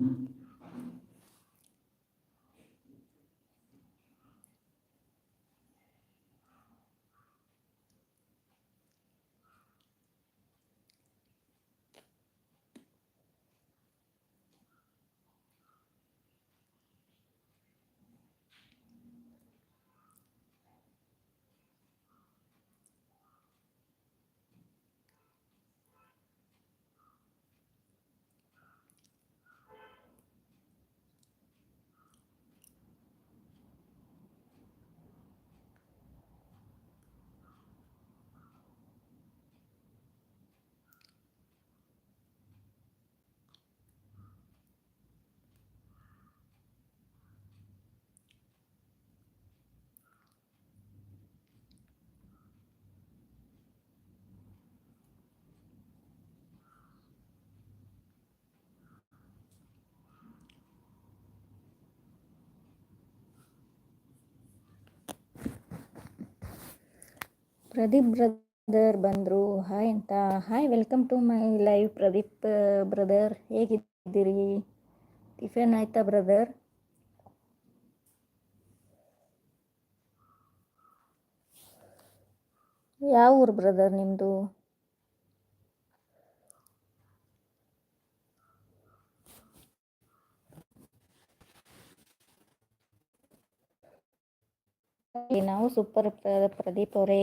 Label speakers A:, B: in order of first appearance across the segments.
A: Mm-hmm. Pradeep brother ಬಂದರು. Hi ಅಂತ. Hi welcome to my live Pradeep brother. ಹೇಗಿದ್ದೀರಿ? Tiffin ಆಯ್ತಾ, ಬ್ರದರ್? ಯಾವ ಊರು ಬ್ರದರ್ ನಿಮ್ಮದು ನಾವು ಸೂಪರ್, ಪ್ರದೀಪ್ ಅವರೇ.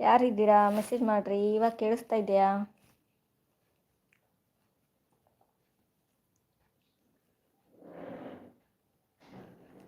A: ಯಾರಿದ್ದೀರಾ? ಮೆಸೇಜ್ ಮಾಡ್ರಿ. ಇವಾಗ ಕೇಳಿಸ್ತಾ ಇದೆಯಾ?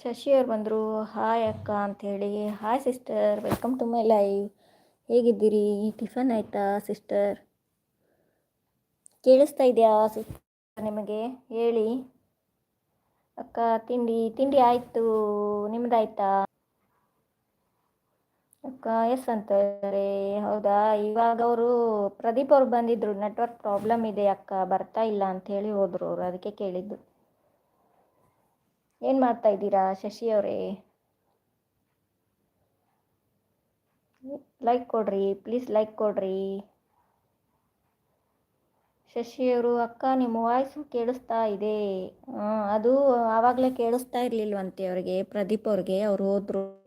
A: ಶಶಿ ಅವ್ರು ಬಂದರು. ಹಾಯ್ ಅಕ್ಕ ಅಂಥೇಳಿ hi sister. Welcome to my live ಹೇಗಿದ್ದೀರಿ? ಟಿಫನ್ ಆಯಿತಾ ಸಿಸ್ಟರ್? ಕೇಳಿಸ್ತಾ ಇದೆಯಾ ಸಿಸ್ಟರ್ ನಿಮಗೆ? ಹೇಳಿ. ಅಕ್ಕ, ತಿಂಡಿ ತಿಂಡಿ ಆಯಿತು. ನಿಮ್ಮದಾಯ್ತಾ ಎಸ್ ಅಂತಾರೆ ಹೌದಾ? ಇವಾಗ ಅವರು ಪ್ರದೀಪ್ ಅವ್ರು ಬಂದಿದ್ರು. ನೆಟ್ವರ್ಕ್ ಪ್ರಾಬ್ಲಮ್ ಇದೆ ಅಕ್ಕ, ಬರ್ತಾ ಇಲ್ಲ ಅಂತ ಹೇಳಿ ಹೋದ್ರು ಅವರು. ಅದಕ್ಕೆ ಕೇಳಿದ್ದು. ಏನು ಮಾಡ್ತಾ ಇದ್ದೀರಾ ಶಶಿ ಅವರೇ? ಲೈಕ್ ಕೊಡ್ರಿ ಪ್ಲೀಸ್ ಲೈಕ್ ಕೊಡ್ರಿ. ಶಶಿ ಅವರು, ಅಕ್ಕ, ನಿಮ್ಮ ವಾಯ್ಸು ಕೇಳಿಸ್ತಾ ಇದೆ. ಅದು ಆವಾಗಲೇ ಕೇಳಿಸ್ತಾ ಇರಲಿಲ್ವಂತೆ ಅವ್ರಿಗೆ, ಪ್ರದೀಪ್ ಅವ್ರಿಗೆ. ಅವ್ರು ಹೋದ್ರು.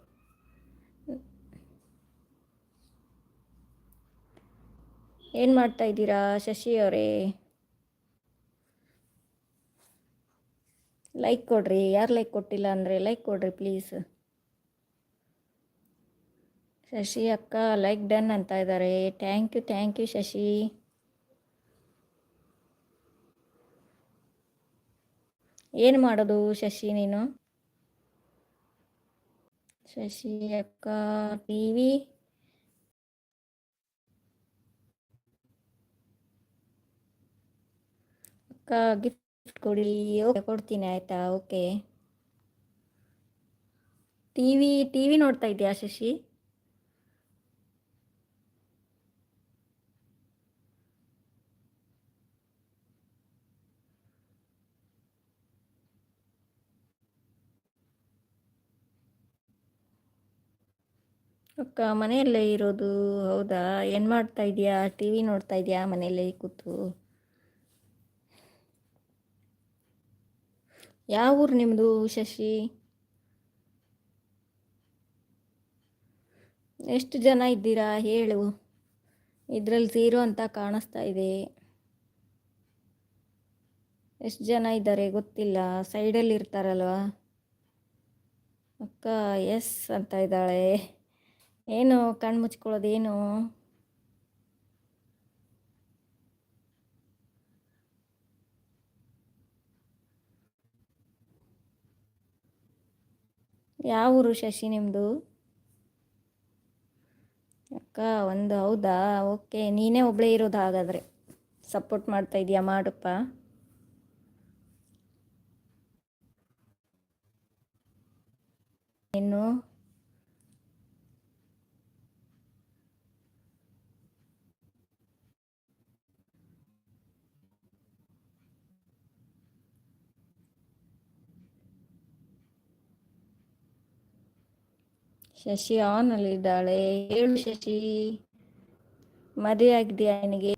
A: ಏನು ಮಾಡ್ತಾ ಇದ್ದೀರಾ, ಶಶಿ ಅವರೇ? ಲೈಕ್ ಕೊಡ್ರಿ, ಯಾರು ಲೈಕ್ ಕೊಟ್ಟಿಲ್ಲ ಅಂದರೆ ಲೈಕ್ ಕೊಡ್ರಿ ಪ್ಲೀಸ್ ಶಶಿ ಅಕ್ಕ ಲೈಕ್ ಡನ್ ಅಂತ ಇದ್ದಾರೆ thank you thank you Shashi. ಏನು ಮಾಡೋದು ಶಶಿ ನೀನು? ಶಶಿ ಅಕ್ಕ ಟಿ ವಿ ಅಕ್ಕ ಗಿಫ್ಟ್ ಕೊಡಿ ಓಕೆ ಕೊಡ್ತೀನಿ ಆಯ್ತಾ ಓಕೆ ಟಿವಿ ಟಿವಿ ನೋಡ್ತಾ ಇದೆಯಾ ಶಶಿ? ಅಕ್ಕ, ಮನೆಯಲ್ಲೇ ಇರೋದು, ಹೌದಾ? ಏನು ಮಾಡ್ತಾ ಇದೆಯಾ ಟಿವಿ ನೋಡ್ತಾ ಇದೆಯಾ ಮನೆಯಲ್ಲೇ ಕೂತು? ಯಾವ ಊರು ನಿಮ್ಮದು ಶಶಿ? ಎಷ್ಟು ಜನ ಇದ್ದೀರಾ ಹೇಳು. ಇದರಲ್ಲಿ ಝೀರೋ ಅಂತ ಕಾಣಿಸ್ತಾ ಇದೆ. ಎಷ್ಟು ಜನ ಇದ್ದಾರೆ ಗೊತ್ತಿಲ್ಲ. ಸೈಡಲ್ಲಿ ಇರ್ತಾರಲ್ವ? ಅಕ್ಕ ಎಸ್ ಅಂತ ಇದ್ದಾಳೆ. ಏನು ಕಣ್ಣು ಮುಚ್ಕೊಳ್ಳೋದೇನು ಯಾವ ಊರು ಶಶಿ ನಿಮ್ಮದು ಅಕ್ಕ, ಒಂದು ಹೌದಾ? ಓಕೆ, ನೀನೇ ಒಬ್ಬಳೇ ಇರೋದು ಹಾಗಾದರೆ. ಸಪೋರ್ಟ್ ಮಾಡ್ತಾ ಇದೀಯಾ ಮಾಡಪ್ಪ? ಇನ್ನು? ಶಶಿ ಆನ್ ಅಲ್ಲಿ ಇದ್ದಾಳೆ ಹೇಳು ಶಶಿ. ಮದುವೆ ಆಗಿದೆಯಾ ನಿನಗೆ?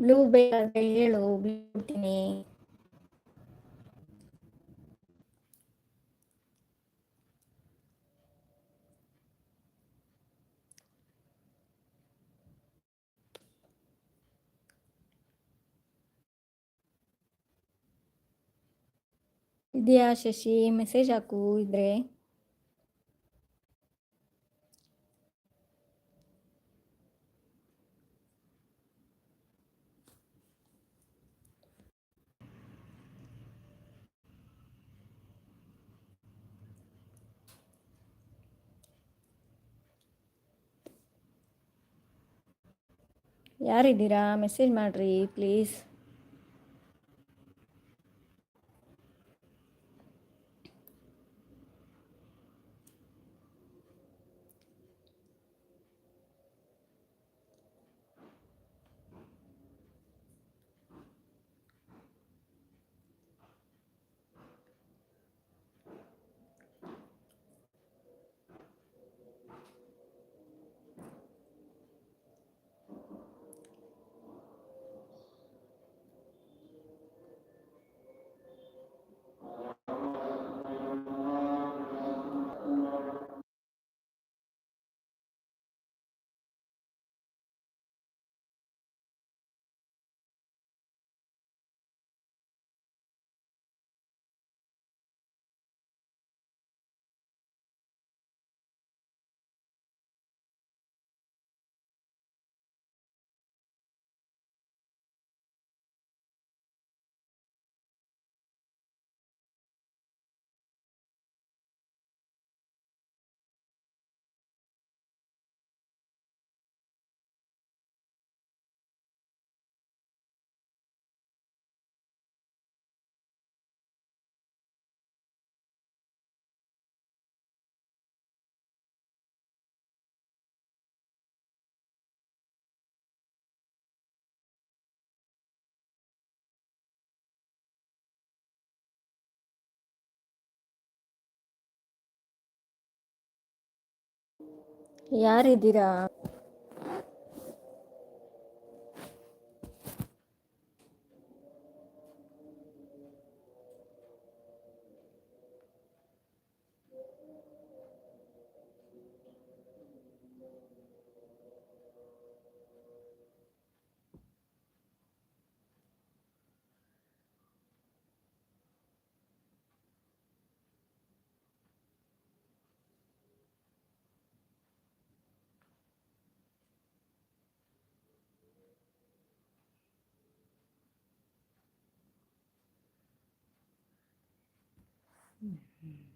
A: ಬ್ಲೂ ಬೇಕಾದ್ರೆ ಹೇಳು. ಬಿಡ್ತೀನಿ. ಇದೆಯಾ ಶಶಿ? ಮೆಸೇಜ್ ಹಾಕು ಇದ್ರೆ. ಯಾರಿದ್ದೀರಾ? ಮೆಸೇಜ್ ಮಾಡ್ರಿ ಪ್ಲೀಸ್ ಯಾರಿದ್ದೀರಾ? Mm-hmm.